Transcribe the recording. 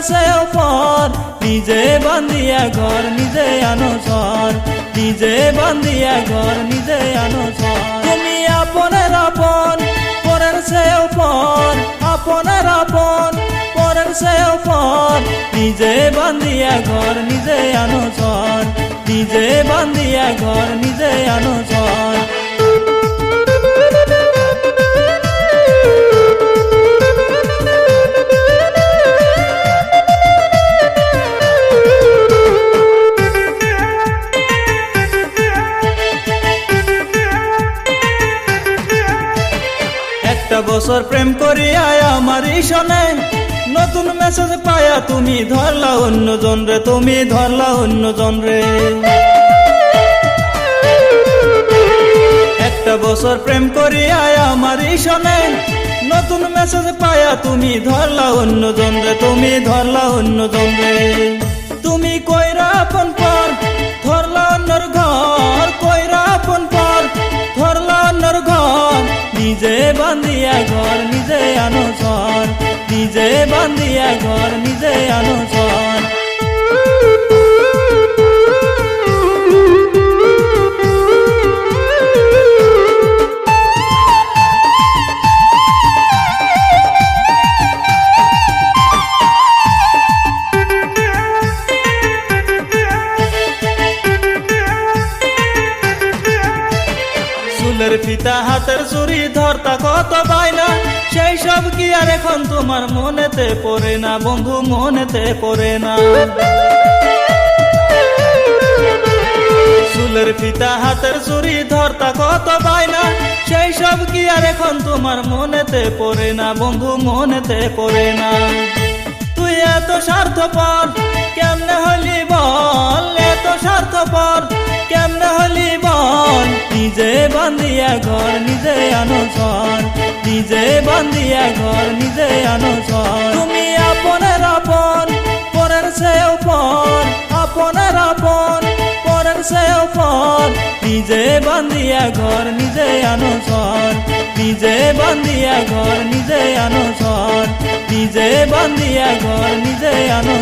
পর নিজে বান্ধিয়া ঘর, নিজে আনো সর নিজে বান্ধিয়া ঘর, নিজে আনো সর তুমি আপনের আপন, পরের সেও পর আপনের আপন, পরের সেও পর নিজে বান্ধিয়া ঘর, নিজে আনো সর নিজে বান্ধিয়া ঘর, নিজে আনো সর বছর প্রেম করি করিয়া আমার শোনে নতুন মেসেজ পায়া তুমি ধরলা অন্য জনরে তুমি ধরলা অন্য জনরে একটা বছর প্রেম করিয়া আমার শোনে নতুন মেসেজ পায়া তুমি ধরলা অন্য জনরে তুমি ধরলা অন্য জনরে তুমি কইরা আপন পর বান্ধিয়া ঘর নিজে আনো ঘর নিজে বান্ধিয়া ঘর নিজে আনো সর চুলের ফিতা হাতের চুরি ধরতা কত বাইনা? সেই সব কি আর এখন তোমার মনেতে পড়ে না, বন্ধু, মনেতে পড়ে না। চুলের ফিতা হাতের চুরি ধরতা কত বাইনা? সেই সব কি আর এখন তোমার মনেতে পড়ে না, বন্ধু, মনেতে পড়ে না। তুই এত স্বার্থপর, কেমনে হলি বল? বান্ধিয়া ঘর, নিজে আনো নিজে বান্ধিয়া ঘর, নিজে আনো সর তুমি আপনের আপন, পরের সেও পর। আপনের আপন, পরের সেও পর। নিজে বান্ধিয়া ঘর, নিজে আনো নিজে বান্ধিয়া ঘর, নিজে আনো নিজে বান্ধিয়া ঘর, নিজে আনো